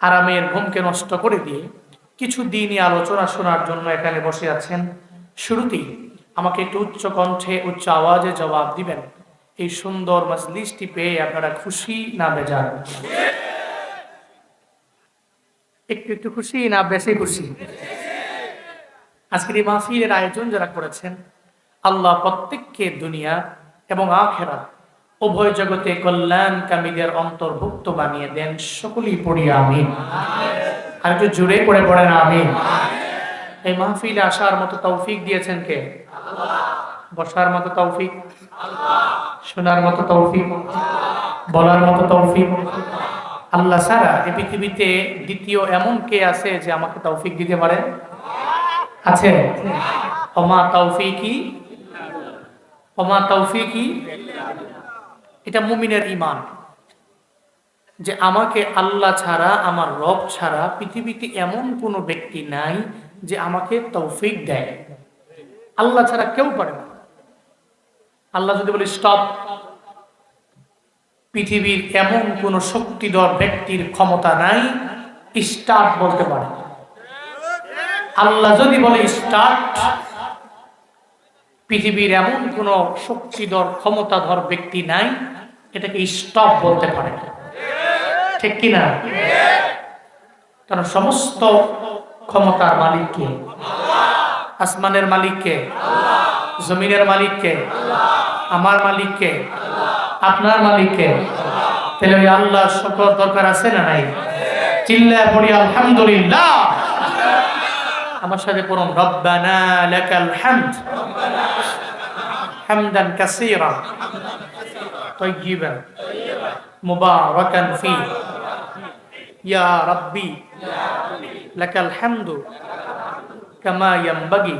আরামের ঘুমকে নষ্ট করে দিয়ে কিছু দিনই আলোচনা শোনার জন্য এখানে বসে আছেন। শুরুতেই আমাকে একটু উচ্চ কণ্ঠে, উচ্চ আওয়াজে জবাব দিবেন। এই সুন্দর মজলিসটি পেয়ে আপনারা খুশি না বেজার? একটু একটু খুশি না বেশি খুশি? আজকের এই মাহফিলের আয়োজন যারা করেছেন, আল্লাহ প্রত্যেককে দুনিয়া এবং আখেরা উভয় জগতে কল্যাণ কামীদের অন্তর্ভুক্ত বানিয়ে দেন সকলেই পড়ি আমি আর একটু জুড়ে করে পড়েন আমি এই মাহফিলে আসার মতো তৌফিক দিয়েছেন কে? বসার মতো তৌফিক? শোনার মতো তৌফিক? বলার মতো তৌফিক? আল্লাহ সারা এই পৃথিবীতে দ্বিতীয় এমন কে আছে যে আমাকে তৌফিক দিতে পারে? আছে? অমা তৌফিকি? অমা তৌফিকি? এটা মুমিনের ইমান যে আমাকে আল্লাহ ছাড়া, আমার রব ছাড়া পৃথিবীতে এমন কোনো ব্যক্তি নাই যে আমাকে তৌফিক দেয়। আল্লাহ ছাড়া কেউ পারে না। আল্লাহ যদি বলি, স্টপ। পৃথিবীর এমন কোন শক্তিধর ব্যক্তির ক্ষমতা নাই, স্টার্ট বলতে পারে। আল্লাহ যদি বলে, স্টার্ট পৃথিবীর এমন কোন শক্তিধর, ক্ষমতাধর ব্যক্তি নাই, এটাকে স্টপ বলতে পারে ঠিক কিনা কারণ সমস্ত ক্ষমতার মালিককে আসমানের মালিককে জমিনের মালিককে আমার মালিককে আপনার মালিককে তাহলে ওই আল্লাহ সকল দরকার আছে না নাই? চিল্লা পড়ি, আলহামদুলিল্লাহ। আমার সাথে পড়ুন, রব্বানা লাকাল হামদ। حمدا كثيرا طيبا مباركا فيه يا ربي لك الحمد كما ينبغي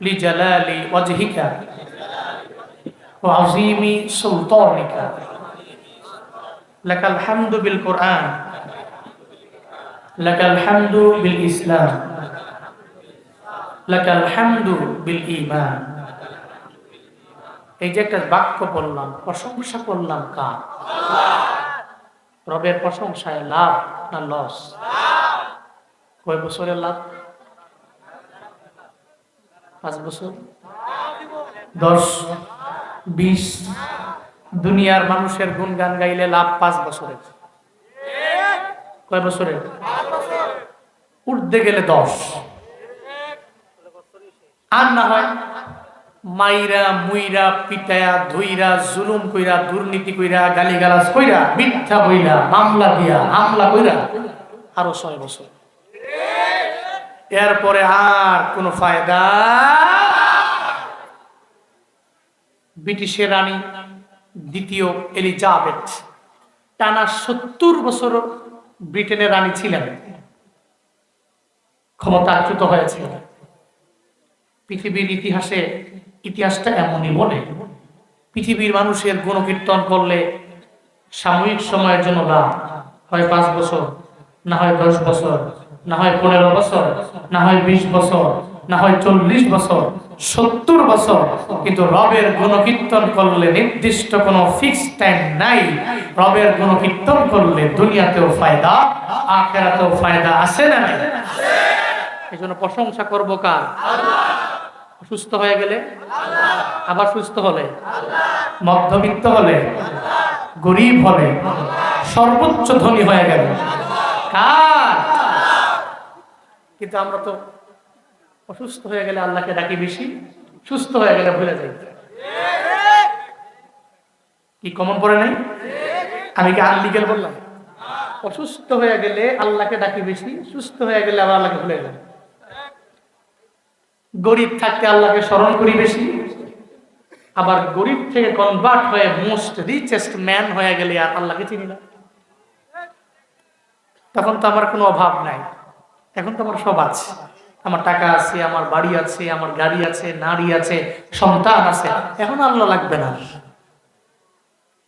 لجلال وجهك وعظيم سلطانك لك الحمد بالقرآن لك الحمد بالإسلام لك الحمد بالإيمان এই যে একটা বাক্য বললাম, প্রশংসা করলাম কার? রবের প্রশংসায় লাভ না লস? কয় বছরের লাভ? পাঁচ বছর? দশ? বিশ? দুনিয়ার মানুষের গুণগান গাইলে লাভ পাঁচ বছরের। কয় বছরের? উঠতে গেলে দশ। আর না হয় মাইরা, মুইরা, পিটায়া, ধুইরা, জুলুম কইরা, দুর্নীতি কইরা, গালিগালাজ কইরা, মিথ্যা কইরা মামলা দিয়া, হামলা কইরা, আরও ছয় বছর। এরপরে আর কোনো ফায়দা ব্রিটিশের রানী দ্বিতীয় এলিজাবেথ, টানা সত্তর বছর ব্রিটেনের রানী ছিলেন। ক্ষমতাচ্যুত হয়েছিল পৃথিবীর ইতিহাসে ইতিহাসটা এমনই বলে, পৃথিবীর মানুষের গুণকীর্তন করলে সাময়িক সময়ের জন্য লাভ হয় পাঁচ বছর, না হয় দশ বছর, না হয় পনেরো বছর, না হয় বিশ বছর, না হয় চল্লিশ বছর, সত্তর বছর। কিন্তু রবের গুণকীর্তন করলে নির্দিষ্ট কোনো ফিক্স টাইম নাই। রবের গুণকীর্তন করলে দুনিয়াতেও ফায়দা, আখেরাতেও ফায়দা আছে না নাই? এই জন্য প্রশংসা করব কার? সুস্থ হয়ে গেলে? আবার সুস্থ হলে? মধ্যবিত্ত হলে? গরিব হলে? সর্বোচ্চ ধনী হয়ে গেল। কার? কিন্তু আমরা তো অসুস্থ হয়ে গেলে আল্লাহকে ডাকি বেশি, সুস্থ হয়ে গেলে ভুলে যাই। কি কমন পড়ে নাই? আমি কি আনলিগেল বললাম? অসুস্থ হয়ে গেলে আল্লাহকে ডাকি বেশি, সুস্থ হয়ে গেলে আবার আল্লাহকে ভুলে যায় গরিব থাকতে আল্লাহকে স্মরণ করি বেশি। আবার গরিব থেকে কনভার্ট হয়ে মোস্ট রিচেস্ট ম্যান হয়ে গেলে আর আল্লাহকে চিনি না। তখন তো আমার কোনো অভাব নাই। এখন তো আমার সব আছে। আমার টাকা আছে, আমার বাড়ি আছে, আমার গাড়ি আছে, নারী আছে, সন্তান আছে। এখন আল্লাহ লাগবে না।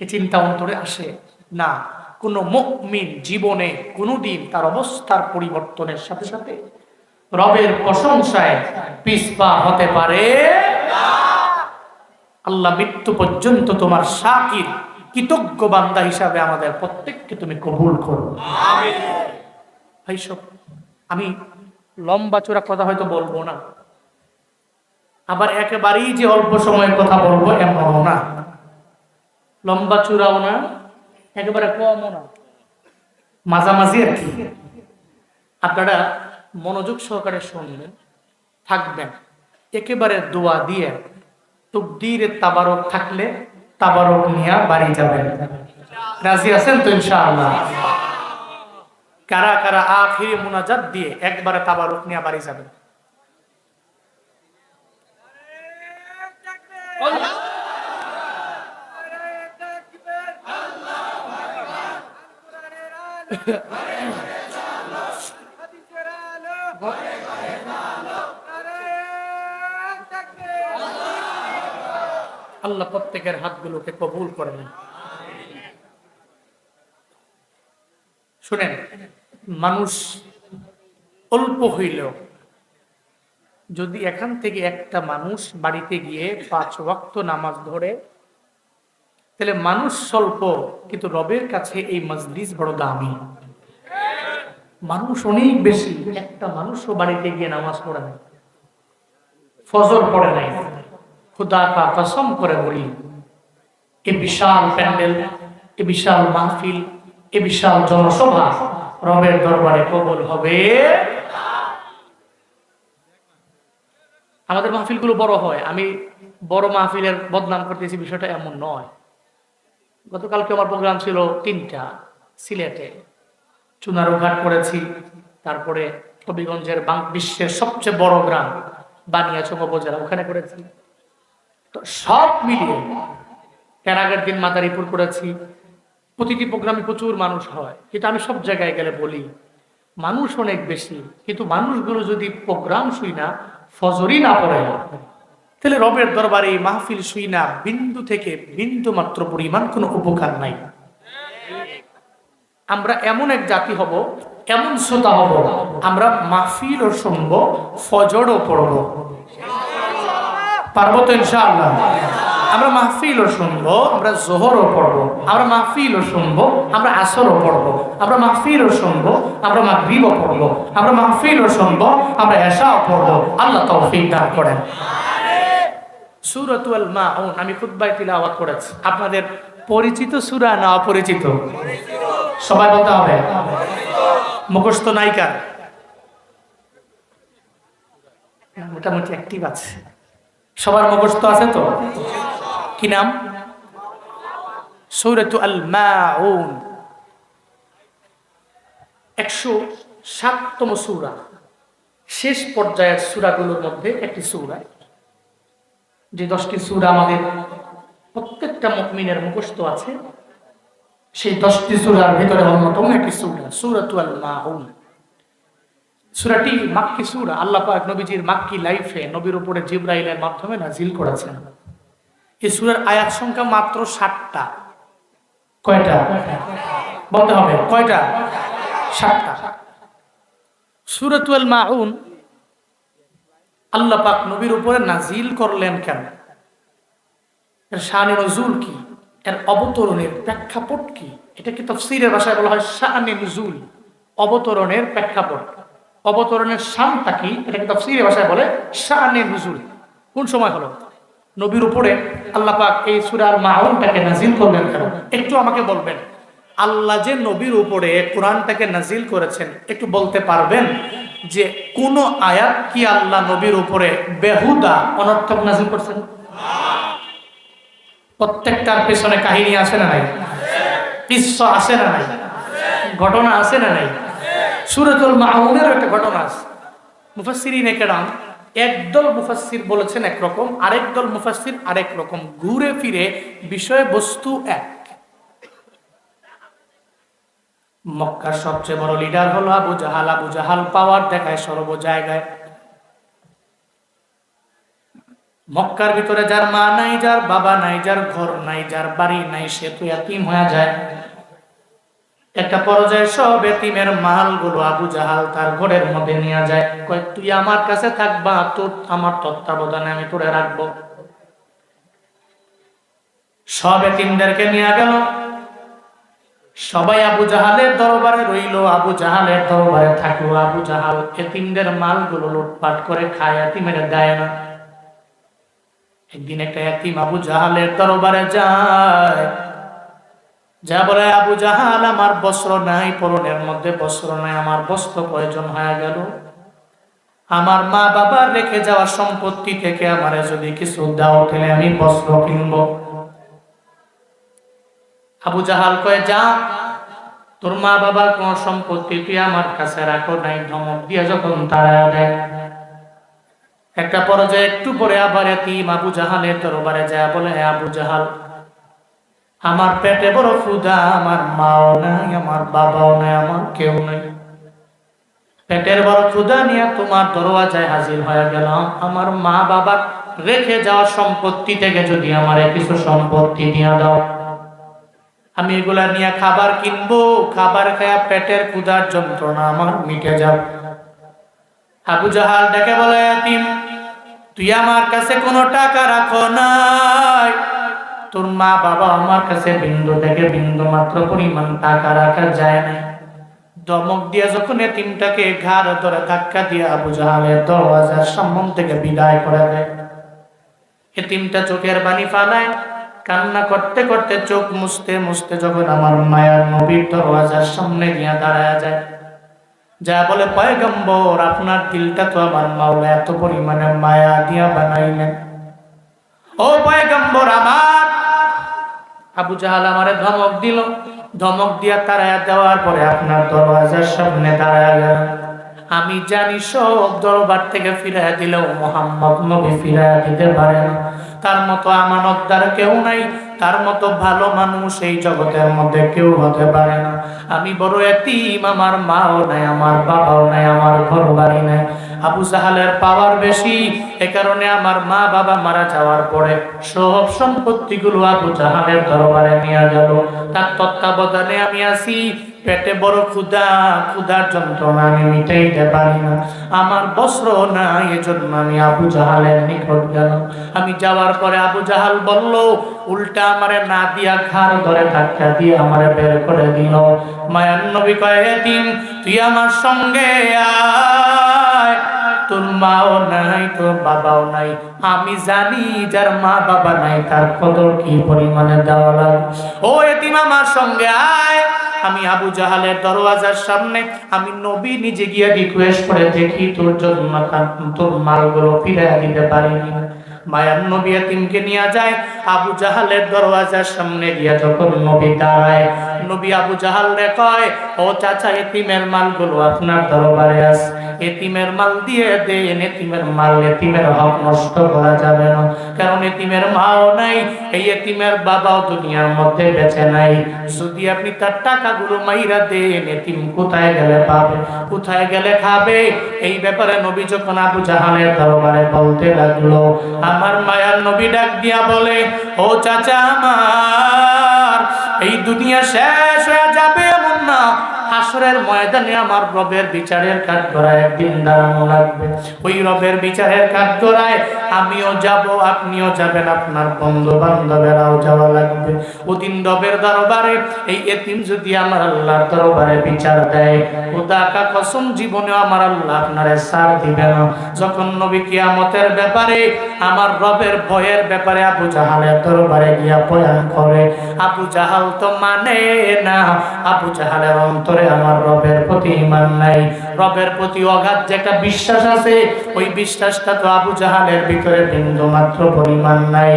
এ চিন্তা অন্তরে আসে। না, কোনো মুমিন জীবনে কোনোদিন তার অবস্থার পরিবর্তনের সাথে সাথে রবের প্রশংসায় পিসপা হতে পারে? আল্লাহ মৃত্যু পর্যন্ত তোমার শাকির, কৃতজ্ঞ বান্দা হিসাবে আমাদের প্রত্যেককে তুমি কবুল করো। ভাই, সব আমি লম্বা চূড়া কথা হয়তো বলব না। আবার একেবারেই যে অল্প সময়ের কথা বলব এমনও না। লম্বা চূড়াও না, একেবারে কমও না। মাঝামাঝি আর কি। আপনারা মনোযোগ সহকারে শুনবেন থাকবেন। একেবারে দোয়া দিয়ে তকদিরের তাবারক থাকলে তাবারক নিয়ে বাড়ি যাবেন। রাজি আছেন তো ইনশাআল্লাহ? কারা কারা আখিরি মুনাজাত দিয়ে একবারে তাবারক নিয়ে বাড়ি যাবেন? আল্লাহ প্রত্যেকের হাতগুলোকে কবুল করে নেন শুনেন, মানুষ অল্প হইলেও যদি এখান থেকে একটা মানুষ বাড়িতে গিয়ে পাঁচ ওয়াক্ত নামাজ ধরে, তাহলে মানুষ স্বল্প, কিন্তু রবের কাছে এই মজলিস বড় দামি। মানুষ অনেক বেশি। একটা মানুষও বাড়িতে গিয়ে নামাজ পড়ে নাই। ফজর পড়ে নাই। খুদা কা কসম করে বলি, এ বিশাল প্যান্ডেল, এ বিশাল মাহফিল, এ বিশাল জনসভা রবের দরবারে কবল হবে। আমাদের মাহফিলগুলো বড় হয়। আমি বড় মাহফিলের বদনাম করতেছি বিষয়টা এমন নয়। গতকালকে আমার প্রোগ্রাম ছিল তিনটা সিলেটে। চুনারুঘাট করেছি, তারপরে হবিগঞ্জের বাং- বিশ্বের সবচেয়ে বড় গ্রাম, বানিয়াচং উপজেলা, ওখানে করেছি। তো সব মিলিয়ে এর আগের দিন মাদারীপুর করেছি। প্রতিটি প্রোগ্রামে প্রচুর মানুষ হয়, কিন্তু আমি সব জায়গায় গেলে বলি, মানুষ অনেক বেশি, কিন্তু মানুষগুলো যদি প্রোগ্রাম শুই না, ফজরই না পড়ে। তাহলে রবের দরবারে মাহফিল শুই না, বিন্দু থেকে বিন্দু মাত্র পরিমাণ কোনো উপকার নাই। আমরা এমন এক জাতি হব, এমন শ্রোতা হব, আমরা মাহফিলও শুনব ফজরও পড়ব। পারব তো ইনশাআল্লাহ? আমরা মাহফিলও শুনব, আমরা জোহরও পড়ব। আমরা মাহফিলও শুনব, আমরা আসরও পড়ব। আমরা মাহফিলও শুনব, আমরা মাগরিবও পড়ব। আমরা মাহফিলও শুনব, আমরা এশাও পড়ব। আল্লাহ তৌফিক দান করেন। সুরতুল মাউন, আমি খুতবায় তিলাওয়াত করেছি। আপনাদের পরিচিত সুরা না অপরিচিত? সবাই বলতে হবে। মুখস্থ নায়িকা। মোটামুটি অ্যাক্টিভ আছে। সবার মুখস্থ আছে তো? কি নাম? সৌরতু আল মাউন। একশো সাততম সুরা। শেষ পর্যায়ের সুরাগুলোর মধ্যে একটি সুরা। যে দশটি সুরা আমাদের প্রত্যেকটা মুকমিনের মুখস্থ আছে সেই দশটি সুরার ভিতরে অন্যতম একটি সুরা মাউন সুরাটি মাক্কি সুরা, আল্লাহ পাক নবীজির মাক্কি লাইফে নবীর উপরে জিব্রাইলের মাধ্যমে নাজিল করেছেন। এই সুরার আয়াত সংখ্যা মাত্র ষাটটা। কয়টা? বলতে হবে। কয়টা? ষাটটা। সুরাতুল মাউন আল্লাহ পাক নবীর উপরে নাজিল করলেন কেন? এর শানে নজুল কি? এর অবতরণের প্রেক্ষাপট কি? এটাকে তফসিরের ভাষায় বলা হয় শানে নজুল। অবতরণের প্রেক্ষাপট। অবতরণের শানটা কি? এটাকে তফসিরের ভাষায় বলে শানে নজুল। কোন সময় হলো? নবীর উপরে আল্লাহ পাক এই সুরার মাউনটাকে নাজিল করলেন কেন? একটু আমাকে বলবেন। আল্লাহ যে নবীর উপরে কোরআনটাকে নাজিল করেছেন, একটু বলতে পারবেন যে কোন আয়াত কি আল্লাহ নবীর উপরে বেহুদা, অনর্থক নাজিল করছেন? প্রত্যেকটার পেছনে কাহিনী আছে না নাই? কিস্স আছে না নাই? ঘটনা আছে না নাই? সুরতুল মাহমুদের একটা ঘটনা আছে। মুফাসসিরিন একরাম একদল মুফাসসির বলেছেন একরকম, আরেক দল মুফাসসির আরেক রকম। ঘুরে ফিরে বিষয়বস্তু এক। মক্কার সবচেয়ে বড় লিডার হলো আবু জাহাল। আবু জাহাল পাওয়ার দেখায় সর্ব জায়গায়। মক্কার ভিতরে যার মা নাই, যার বাবা নাই, যার ঘর নাই, যার বাড়ি নাই, সে তো এতিম হয়ে যায়। একটা পর্যায়ে সব এতিমের মালগুলো আবু জাহাল তার ঘরের মধ্যে নিয়ে যায়। কয়, তুই আমার কাছে থাকবা, তোর, আমার তত্ত্বাবধানে আমি তোরে রাখব। সব এতিমদেরকে নিয়ে গেল। সবাই আবু জাহালের দরবারে রইল। আবু জাহালের দরবারে থাকল। আবু জাহাল এতিমদের মালগুলো লুটপাট করে খায় এতিমের দেয় না। একদিন একটা এতিম আবু জাহালের দরবারে যায়। যা বলে, আবু জাহাল, আমার বস্ত্র নাই, পরনের মধ্যে বস্ত্র নাই, আমার বস্ত্র প্রয়োজন হয়ে গেল। আমার মা বাবার রেখে যাওয়া সম্পত্তি থেকে আমারে যদি কিছু দাও, তাহলে আমি বস্ত্র কিনবো। আবু জাহাল কয়ে, যা, তোর মা বাবার কোন সম্পত্তি তুই আমার কাছে রাখো নাই, ধমক দিয়ে যখন তারা দেয় একটা পর্যায়ে একটু পরে আবার এতিম আবু জাহালের দরবারে যায়, বলে "হে আবু জাহাল, আমার পেটে বড় ক্ষুধা, আমার মাও নাই, আমার বাবাও নাই, আমার কেউ নাই। পেটের বড় ক্ষুধা নিয়ে তোমার দরওয়াজায় হাজির হয়ে গেলাম। আমার মা বাবা রেখে যাওয়া সম্পত্তি থেকে যদি আমার কিছু সম্পত্তি নিয়ে দাও, আমি এগুলা নিয়ে খাবার কিনবো। খাবার খায়া পেটের ক্ষুধার যন্ত্রণা আমার মিটে যাবে। আবু জাহাল ডেকে বলে, এতিম তুই আমার কাছে কোনো টাকা রাখো নাই। তোর মা বাবা আমার কাছে বিন্দু থেকে বিন্দু মাত্র পরিমাণ টাকা রাখা যায় না দমক দিয়া যখন এতিমটাকে ঘাড় ধরে ধাক্কা দিয়ে আবু জাহালের দরওয়াজার সম্মন থেকে বিদায় করে দেয়। এতিমটা চোখের বাণী ফালায়, কান্না করতে করতে চোখ মুছতে মুছতে যখন আমার মায়ার নবীর দরওয়াজার সামনে গিয়া দাঁড়ায় যায়। যা বলে পয়গম্বর, আপনার দিলটা তো আমার মাওলা, এত পরিমাণে মায়া দিয়া বানাইলেন। ও পয়গম্বর, আমার আবু জাহাল আমারে ধমক দিল। ধমক দিয়া তারায়া দেওয়ার পরে আপনার দরওয়াজার সামনে দাঁড়ায় গেল। আমি জানি সব দরবার থেকে ফিরাইয়া দিলেও মোহাম্মদ নবী ফিরাইয়া দিতে পারে না। তার মতো আমানতদার কেউ নাই, তার মতো ভালো মানুষ এই জগতের মধ্যে কেউ হতে পারে না। আমি বড় এতিম, আমার মাও নাই, আমার বাবাও নাই, আমার ঘর বাড়ি নাই। আবু সাহালের পাওয়ার বেশি, এ কারণে আমার মা বাবা মারা যাওয়ার পরে সব সম্পত্তিগুলো আবু জাহালের দরবারে নিয়ে গেল। তার তত্ত্বাবধানে আমি আসি পেটে বড় ক্ষুধা, ক্ষুধার যন্ত্রণা আমি মিটাইতে পারি না। আমার বস্ত্র না এজন্য আমি আবু জাহালের নিকট গেলাম। আমি যাওয়ার পরে আবু জাহাল বলল, উল্টা আমারে না দিয়া ঘাড় ধরে ধাক্কা দিয়ে আমারে বের করে দিল। মায়ান্নবী কয়েদিন কয়ে দিন তুই আমার সঙ্গে আয়। তোর মাও নাই তোর বাবাও নাই। আমি জানি যার মা বাবা নাই, তার কদর কি পরিমাণে দেওয়া লাগে? ও এতিম আমার সঙ্গে আয়। আমি আবু জাহালের দরওয়াজার সামনে, আমি নবী নিজে গিয়ে রিকোয়েস্ট করে দেখি তোর জন্য তোর মালগুলো ফিরে দিতে পারিনি। মায়ার নবী এতিমকে নিয়ে যায়, আবু জাহালের দরওয়াজার সামনে গিয়া যখন নবী দাঁড়ায় নবী আবু জাহাল রে কয়, ও চাচা, এতিমের মালগুলো আপনার দরবারে আস। এতিমের মাল দিয়ে দেন, এতিমের মাল এতিমের হক নষ্ট করা যাবে না। কারণ এতিমের মাও নাই, এই এতিমের বাবাও দুনিয়ার মধ্যে বেঁচে নাই। যদি আপনি তার টাকাগুলো মাইরা দেন, এতিম কোথায় গেলে পাবে? কোথায় গেলে খাবে? এই ব্যাপারে নবী যখন আবু জাহালের দরবারে বলতে লাগল, আমার মায়ার নবী ডাক দিয়া বলে, ও চাচা আমার এই দুনিয়া শেষ হয়ে যাবে এমন না। হাসরের ময়দানে আমার রবের বিচারের কাঠ করায় একদিন দাঁড়ানো লাগবে। ওই রবের বিচারের কাঠ করায় আমিও যাব, আপনিও যাবেন, আপনার বন্ধু বান্ধবেরাও যাওয়া লাগবে। ওদিন রবের দরবারে, এই এতিম যদি আমার আল্লাহর দরবারে বিচার দেয়, খোদা কা কসম জীবনে আমার আল্লাহ আপনারে সার দিবে না। যখন নবী কিয়ামতের ব্যাপারে, আমার রবের ভয়ের ব্যাপারে আবু জাহালের দরবারে গিয়া বয়ান করে, আবু জাহাল তো মানে না, আবু জাহালের অন্তরে আমার রবের প্রতি ইমান নাই। রবের প্রতি অগাধ যে একটা বিশ্বাস আছে, ওই বিশ্বাসটা তো আবু জাহালের ভিতরে বিন্দু মাত্র পরিমাণ নাই।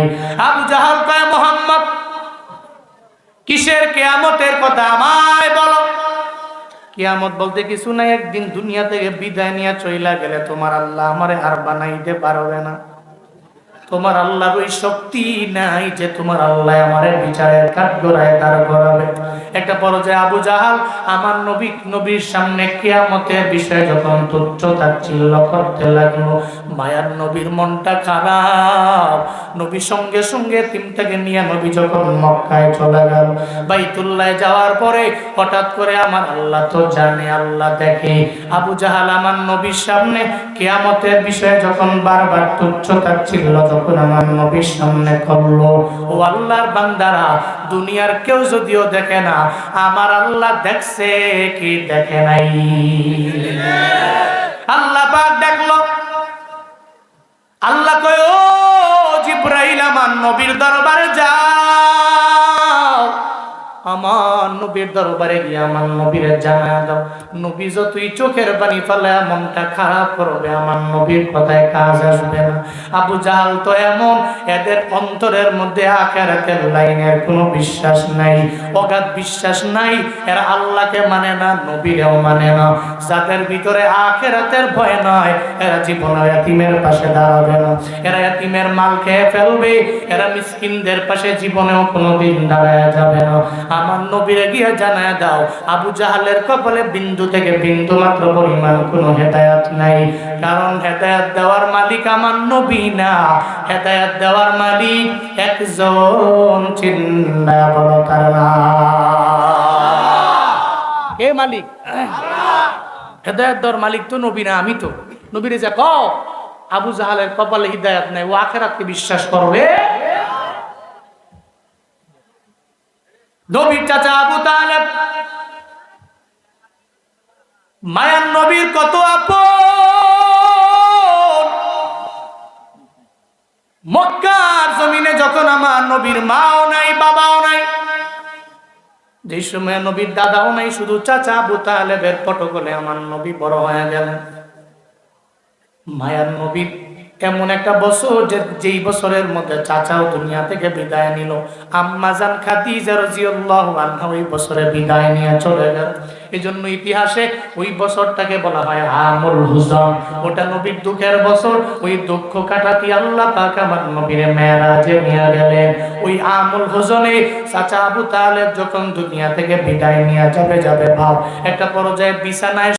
আবু জাহাল কয়, মোহাম্মদ, কিসের কেয়ামতের কথা আমায় বলো? কিয়ামত বলতে কিছু নাই, একদিন দুনিয়া থেকে বিদায় নিয়ে চইলা গেলে তোমার আল্লাহ আমারে আর বানাইতে পারবে না। তোমার আল্লাহর ওই শক্তি নাই যে তোমার আল্লাহ আমার বিচারের কাঠ গড়ায় দাঁড় করাবে। একটা পর্যায়ে আবু জাহাল আমার নবী, নবীর সামনে কেয়ামতের বিষয়ে যখন তুচ্ছ তাচ্ছিল্য করতে লাগল। মায়ার নবীর মনটা খারাপ। নবী সঙ্গে সঙ্গে তিনটাকে নিয়ে নবী যখন মক্কায় চলে গেল বাইতুল্লায় যাওয়ার পরে হঠাৎ করে আমার আল্লাহ তো জানে, আল্লাহ দেখে। আবু জাহাল আমার নবীর সামনে কেয়ামতের বিষয়ে যখন বারবার তুচ্ছ তাচ্ছিল্য তখন আমার নবীর সামনে করল, ও আল্লাহর বান্দারা, দুনিয়ার কেউ যদিও দেখে না, আমার আল্লাহ দেখছে কি দেখে নাই? আল্লাহ পাক দেখল। আল্লাহ কয়, ও জিব্রাইল, আমার নবীর দরবারে যাও আমার নবীর দরবারে গিয়ে আমার নবীরে জানা দাও। নবী যতই চোখের পানি ফেলে মনটা খারাপ করবে, আমার নবীর কথায় কাজ আসবে না। আবু জাহাল তো এমন, এদের অন্তরের মধ্যে আখেরাতের লাইনের কোনো বিশ্বাস নাই, অগাধ বিশ্বাস নাই, এরা আল্লাহকে মানে না, নবীরেও মানে না। যাদের ভিতরে আখেরাতের ভয় নয় এরা জীবনে এতিমের পাশে দাঁড়াবে না। এরা এতিমের মাল খেয়ে ফেলবে, এরা মিসকিনদের পাশে জীবনেও কোনোদিন দাঁড়ায় যাবে না। আমার নবীরে গিয়ে জানায় দাও, আবু জাহালের কপালে বিন্দু থেকে বিন্দু মাত্র পরিমাণ কোনো হেদায়াত নাই। কারণ হেদায়াত দেওয়ার মালিক আমার নবী না। হেদায়াত দেওয়ার মালিক একজন চিন্তা বলো তার। কে মালিক, হেদায়ত দেওয়ার মালিক তো নবী না, আমি তো। নবীরে যা আবু জাহালের কপালে হিদায়াত নাই, ও আখেরাতকে বিশ্বাস করবে। নবীর চাচা আবু তালেব। মায়ার নবীর কত আপন। মক্কার জমিনে যখন আমার নবীর মাও নাই, বাবাও নাই, যে সময় নবীর দাদাও নাই, শুধু চাচা আবু তালেবের পটকলে আমার নবী বড় হয়ে গেলেন। মায়ার নবীর এমন একটা বছর যে যেই বছরের মধ্যে চাচাও দুনিয়া থেকে বিদায় নিল। আম্মা জান খাদিজা রাদিয়াল্লাহু আনহা ওই বছরে বিদায় নিয়ে চলে গেল। এই জন্য ইতিহাসে ওই বছরটাকে বলা হয় আমুল হুজন ওটা নবীর দুঃখের বছর। ওই দুঃখ কাটাতে আল্লাহ পাক আমার নবীর মেরাজে নিয়ে গেলেন। ওই আমুল হুজনে চাচা আবু তালেব যখন দুনিয়া থেকে বিদায় নিয়ে যাবে যাবে, ভাব। একটা পর্যায়ে বিছানায়